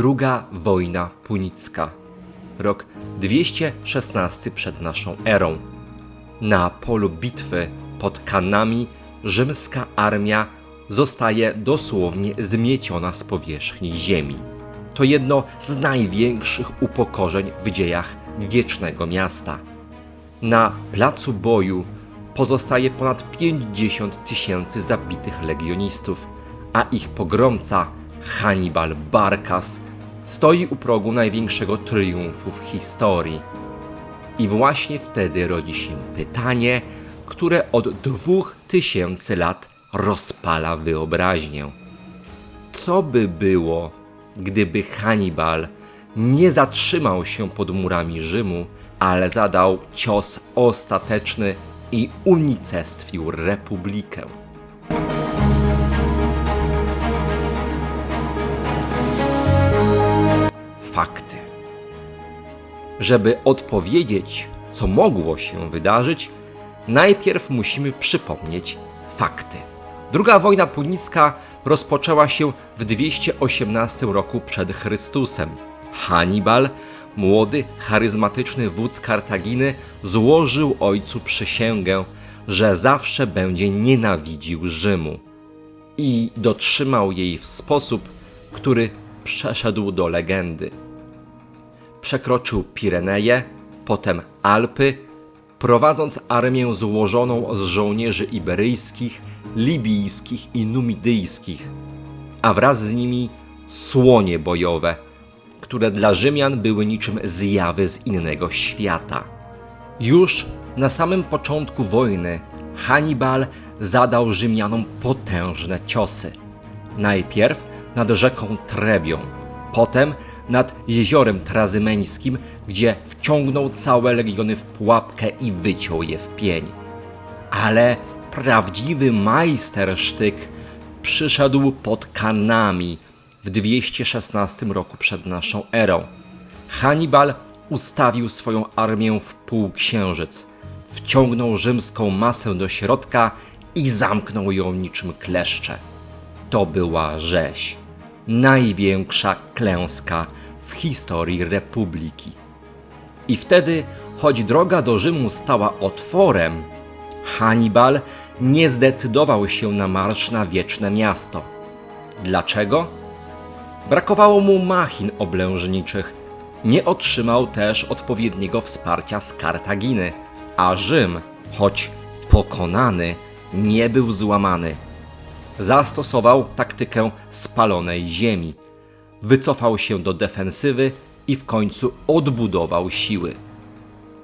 Druga wojna punicka. Rok 216 przed naszą erą. Na polu bitwy pod Kanami rzymska armia zostaje dosłownie zmieciona z powierzchni ziemi. To jedno z największych upokorzeń w dziejach wiecznego miasta. Na placu boju pozostaje ponad 50 tysięcy zabitych legionistów, a ich pogromca Hannibal Barkas stoi u progu największego triumfu w historii. I właśnie wtedy rodzi się pytanie, które od dwóch tysięcy lat rozpala wyobraźnię. Co by było, gdyby Hannibal nie zatrzymał się pod murami Rzymu, ale zadał cios ostateczny i unicestwił republikę? Fakty. Żeby odpowiedzieć, co mogło się wydarzyć, najpierw musimy przypomnieć fakty. Druga wojna punicka rozpoczęła się w 218 roku przed Chrystusem. Hannibal, młody, charyzmatyczny wódz Kartaginy, złożył ojcu przysięgę, że zawsze będzie nienawidził Rzymu i dotrzymał jej w sposób, który przeszedł do legendy. Przekroczył Pireneje, potem Alpy, prowadząc armię złożoną z żołnierzy iberyjskich, libijskich i numidyjskich, a wraz z nimi słonie bojowe, które dla Rzymian były niczym zjawy z innego świata. Już na samym początku wojny Hannibal zadał Rzymianom potężne ciosy. Najpierw nad rzeką Trebią, potem nad jeziorem Trazymeńskim, gdzie wciągnął całe legiony w pułapkę i wyciął je w pień. Ale prawdziwy majstersztyk przyszedł pod Kanami w 216 roku przed naszą erą. Hannibal ustawił swoją armię w półksiężyc, wciągnął rzymską masę do środka i zamknął ją niczym kleszcze. To była rzeź, największa klęska w historii republiki. I wtedy, choć droga do Rzymu stała otworem, Hannibal nie zdecydował się na marsz na wieczne miasto. Dlaczego? Brakowało mu machin oblężniczych. Nie otrzymał też odpowiedniego wsparcia z Kartaginy, a Rzym, choć pokonany, nie był złamany. Zastosował taktykę spalonej ziemi. Wycofał się do defensywy i w końcu odbudował siły.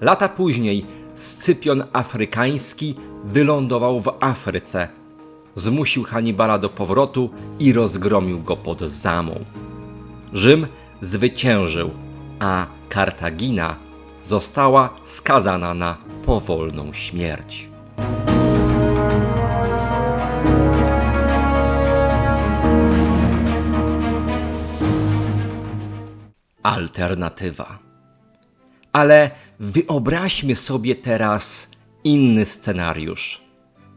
Lata później Scypion Afrykański wylądował w Afryce. Zmusił Hannibala do powrotu i rozgromił go pod Zamą. Rzym zwyciężył, a Kartagina została skazana na powolną śmierć. Alternatywa. Ale wyobraźmy sobie teraz inny scenariusz.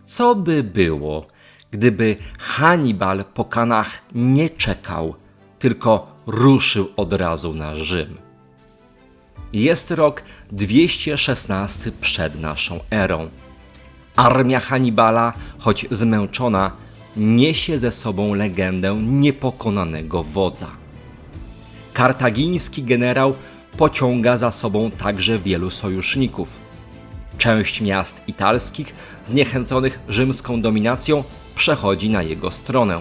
Co by było, gdyby Hannibal po Kanach nie czekał, tylko ruszył od razu na Rzym? Jest rok 216 przed naszą erą. Armia Hannibala, choć zmęczona, niesie ze sobą legendę niepokonanego wodza. Kartagiński generał pociąga za sobą także wielu sojuszników. Część miast italskich, zniechęconych rzymską dominacją, przechodzi na jego stronę.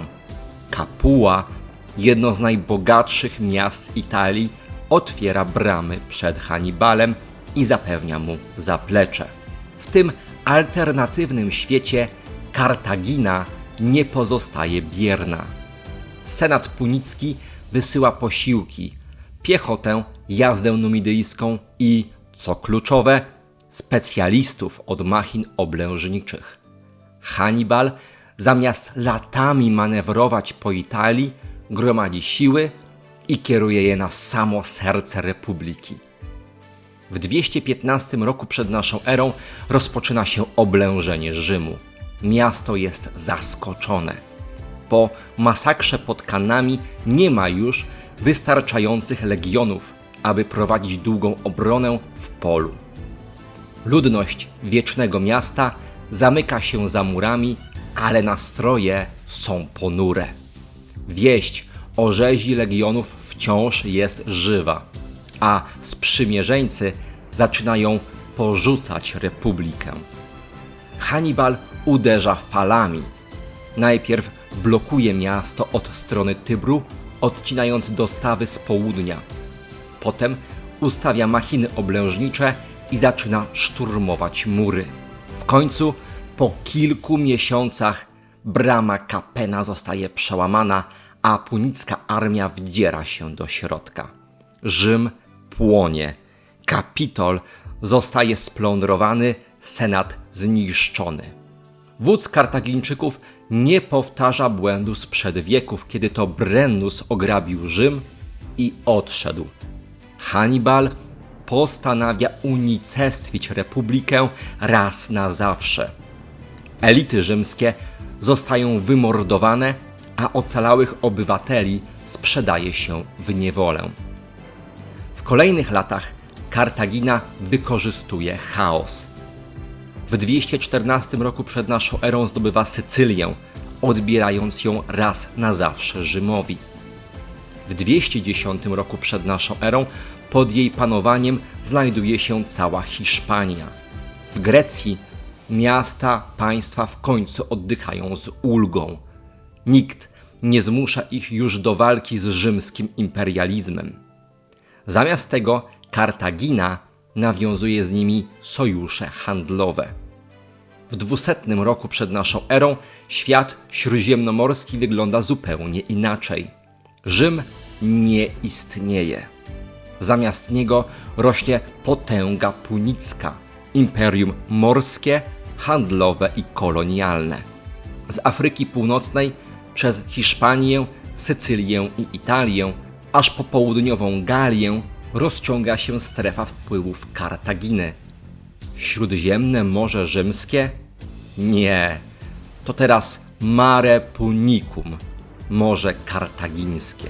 Capua, jedno z najbogatszych miast Italii, otwiera bramy przed Hannibalem i zapewnia mu zaplecze. W tym alternatywnym świecie Kartagina nie pozostaje bierna. Senat Punicki wysyła posiłki, piechotę, jazdę numidyjską i, co kluczowe, specjalistów od machin oblężniczych. Hannibal, zamiast latami manewrować po Italii, gromadzi siły i kieruje je na samo serce republiki. W 215 roku przed naszą erą rozpoczyna się oblężenie Rzymu. Miasto jest zaskoczone. Po masakrze pod Kanami nie ma już wystarczających legionów, aby prowadzić długą obronę w polu. Ludność wiecznego miasta zamyka się za murami, ale nastroje są ponure. Wieść o rzezi legionów wciąż jest żywa, a sprzymierzeńcy zaczynają porzucać republikę. Hannibal uderza falami. Najpierw blokuje miasto od strony Tybru, odcinając dostawy z południa. Potem ustawia machiny oblężnicze i zaczyna szturmować mury. W końcu, po kilku miesiącach, brama Kapena zostaje przełamana, a punicka armia wdziera się do środka. Rzym płonie. Kapitol zostaje splądrowany, senat zniszczony. Wódz Kartagińczyków nie powtarza błędu sprzed wieków, kiedy to Brennus ograbił Rzym i odszedł. Hannibal postanawia unicestwić republikę raz na zawsze. Elity rzymskie zostają wymordowane, a ocalałych obywateli sprzedaje się w niewolę. W kolejnych latach Kartagina wykorzystuje chaos. W 214 roku przed naszą erą zdobywa Sycylię, odbierając ją raz na zawsze Rzymowi. W 210 roku przed naszą erą pod jej panowaniem znajduje się cała Hiszpania. W Grecji miasta państwa w końcu oddychają z ulgą. Nikt nie zmusza ich już do walki z rzymskim imperializmem. Zamiast tego Kartagina nawiązuje z nimi sojusze handlowe. W 200 roku przed naszą erą świat śródziemnomorski wygląda zupełnie inaczej. Rzym nie istnieje. Zamiast niego rośnie potęga punicka, imperium morskie, handlowe i kolonialne. Z Afryki Północnej przez Hiszpanię, Sycylię i Italię, aż po południową Galię rozciąga się strefa wpływów Kartaginy. Śródziemne Morze Rzymskie? Nie. To teraz Mare Punicum, Morze Kartagińskie.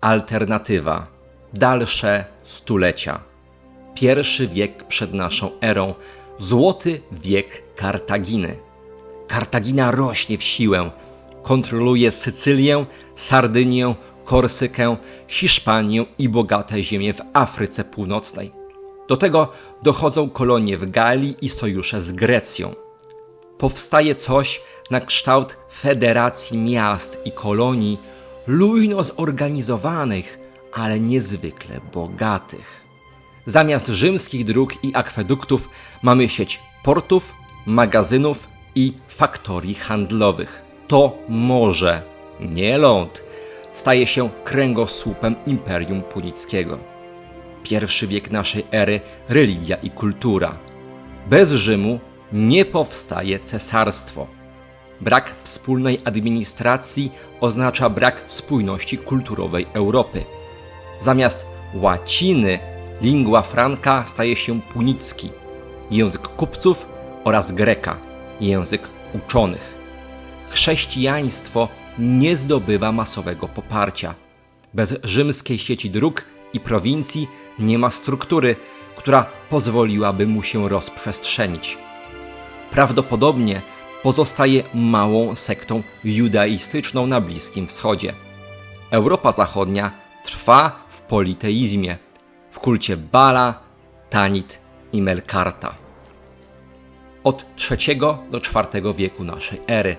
Alternatywa. Dalsze stulecia. Pierwszy wiek przed naszą erą. Złoty wiek Kartaginy. Kartagina rośnie w siłę. Kontroluje Sycylię, Sardynię, Korsykę, Hiszpanię i bogate ziemie w Afryce Północnej. Do tego dochodzą kolonie w Galii i sojusze z Grecją. Powstaje coś na kształt federacji miast i kolonii, luźno zorganizowanych, ale niezwykle bogatych. Zamiast rzymskich dróg i akweduktów mamy sieć portów, magazynów i faktorii handlowych. To morze, nie ląd, staje się kręgosłupem Imperium Punickiego. Pierwszy wiek naszej ery religia i kultura. Bez Rzymu nie powstaje cesarstwo. Brak wspólnej administracji oznacza brak spójności kulturowej Europy. Zamiast łaciny, lingua franca staje się punicki, język kupców oraz greka, język uczonych. Chrześcijaństwo nie zdobywa masowego poparcia. Bez rzymskiej sieci dróg i prowincji nie ma struktury, która pozwoliłaby mu się rozprzestrzenić. Prawdopodobnie pozostaje małą sektą judaistyczną na Bliskim Wschodzie. Europa Zachodnia trwa w politeizmie, w kulcie Bala, Tanit i Melkarta. Od III do IV wieku naszej ery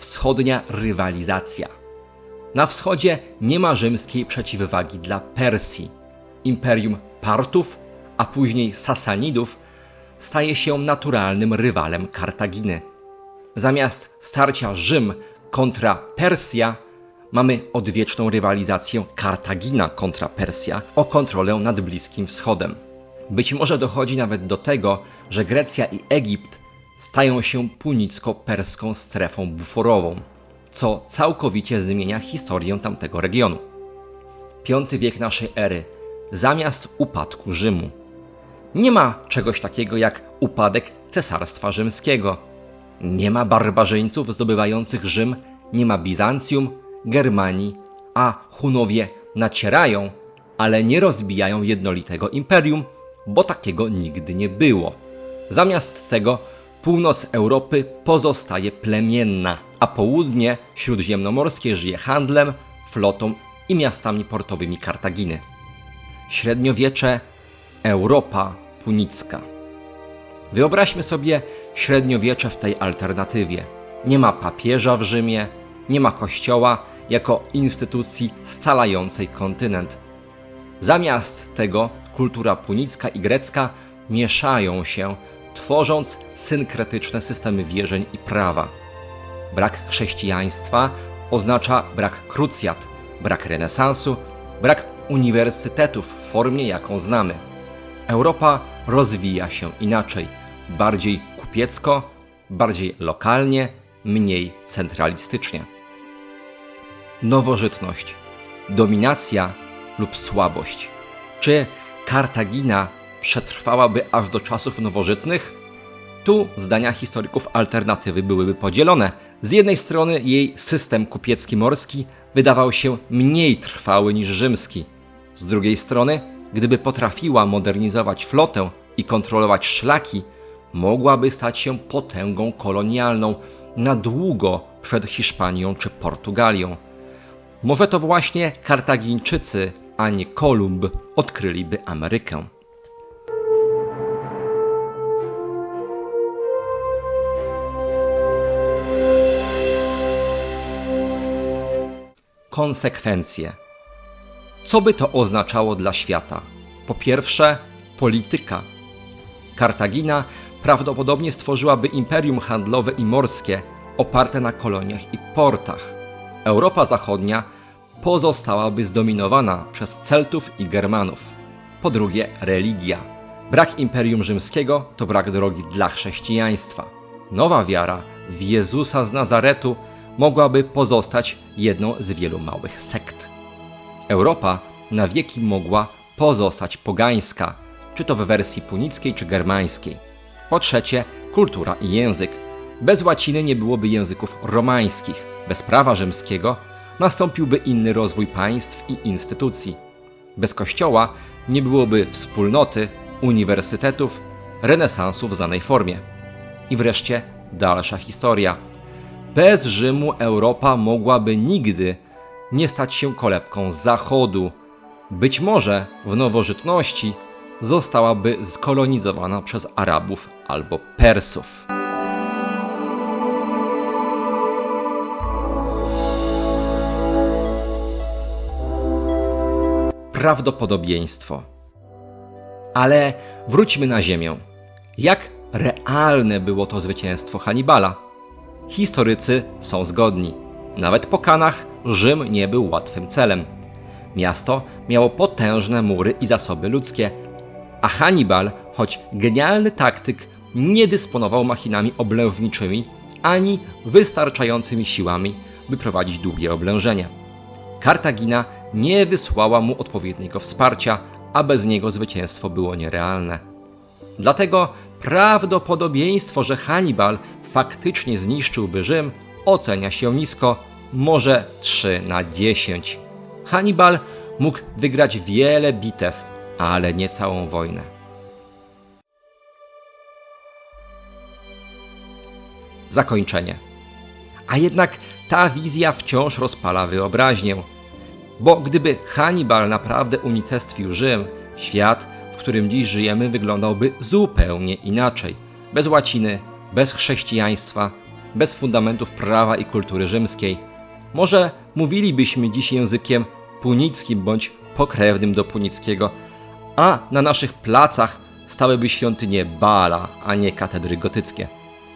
wschodnia rywalizacja. Na wschodzie nie ma rzymskiej przeciwwagi dla Persji. Imperium Partów, a później Sasanidów staje się naturalnym rywalem Kartaginy. Zamiast starcia Rzym kontra Persja, mamy odwieczną rywalizację Kartagina kontra Persja o kontrolę nad Bliskim Wschodem. Być może dochodzi nawet do tego, że Grecja i Egipt stają się punicko-perską strefą buforową, co całkowicie zmienia historię tamtego regionu. V wiek naszej ery zamiast upadku Rzymu. Nie ma czegoś takiego jak upadek Cesarstwa Rzymskiego. Nie ma barbarzyńców zdobywających Rzym, nie ma Bizancjum, Germanii, a Hunowie nacierają, ale nie rozbijają jednolitego imperium, bo takiego nigdy nie było. Zamiast tego północ Europy pozostaje plemienna, a południe śródziemnomorskie żyje handlem, flotą i miastami portowymi Kartaginy. Średniowiecze Europa Punicka. Wyobraźmy sobie średniowiecze w tej alternatywie. Nie ma papieża w Rzymie, nie ma kościoła jako instytucji scalającej kontynent. Zamiast tego kultura punicka i grecka mieszają się, tworząc synkretyczne systemy wierzeń i prawa. Brak chrześcijaństwa oznacza brak krucjat, brak renesansu, brak uniwersytetów w formie, jaką znamy. Europa rozwija się inaczej, bardziej kupiecko, bardziej lokalnie, mniej centralistycznie. Nowożytność, dominacja lub słabość. Czy Kartagina przetrwałaby aż do czasów nowożytnych? Tu zdania historyków alternatywy byłyby podzielone. Z jednej strony jej system kupiecki morski wydawał się mniej trwały niż rzymski. Z drugiej strony, gdyby potrafiła modernizować flotę i kontrolować szlaki, mogłaby stać się potęgą kolonialną na długo przed Hiszpanią czy Portugalią. Może to właśnie Kartagińczycy, a nie Kolumb, odkryliby Amerykę. Konsekwencje. Co by to oznaczało dla świata? Po pierwsze, polityka. Kartagina prawdopodobnie stworzyłaby imperium handlowe i morskie oparte na koloniach i portach. Europa Zachodnia pozostałaby zdominowana przez Celtów i Germanów. Po drugie, religia. Brak imperium rzymskiego to brak drogi dla chrześcijaństwa. Nowa wiara w Jezusa z Nazaretu mogłaby pozostać jedną z wielu małych sekt. Europa na wieki mogła pozostać pogańska, czy to w wersji punickiej czy germańskiej. Po trzecie, kultura i język. Bez łaciny nie byłoby języków romańskich. Bez prawa rzymskiego nastąpiłby inny rozwój państw i instytucji. Bez kościoła nie byłoby wspólnoty, uniwersytetów, renesansu w znanej formie. I wreszcie dalsza historia. Bez Rzymu Europa mogłaby nigdy nie stać się kolebką Zachodu. Być może w nowożytności zostałaby skolonizowana przez Arabów albo Persów. Prawdopodobieństwo. Ale wróćmy na Ziemię. Jak realne było to zwycięstwo Hannibala? Historycy są zgodni. Nawet po Kanach Rzym nie był łatwym celem. Miasto miało potężne mury i zasoby ludzkie, a Hannibal, choć genialny taktyk, nie dysponował machinami oblężniczymi ani wystarczającymi siłami, by prowadzić długie oblężenie. Kartagina nie wysłała mu odpowiedniego wsparcia, a bez niego zwycięstwo było nierealne. Dlatego prawdopodobieństwo, że Hannibal faktycznie zniszczyłby Rzym, ocenia się nisko, może 3 na 10. Hannibal mógł wygrać wiele bitew, ale nie całą wojnę. Zakończenie. A jednak ta wizja wciąż rozpala wyobraźnię. Bo gdyby Hannibal naprawdę unicestwił Rzym, świat, w którym dziś żyjemy, wyglądałby zupełnie inaczej. Bez łaciny, bez chrześcijaństwa, bez fundamentów prawa i kultury rzymskiej. Może mówilibyśmy dziś językiem punickim bądź pokrewnym do punickiego, a na naszych placach stałyby świątynie Baala, a nie katedry gotyckie.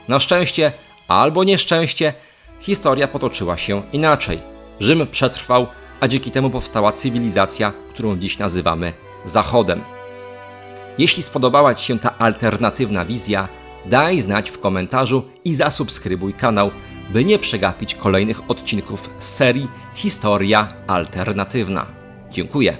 Na szczęście albo nieszczęście historia potoczyła się inaczej. Rzym przetrwał, a dzięki temu powstała cywilizacja, którą dziś nazywamy Zachodem. Jeśli spodobała Ci się ta alternatywna wizja, daj znać w komentarzu i zasubskrybuj kanał, by nie przegapić kolejnych odcinków z serii Historia Alternatywna. Dziękuję.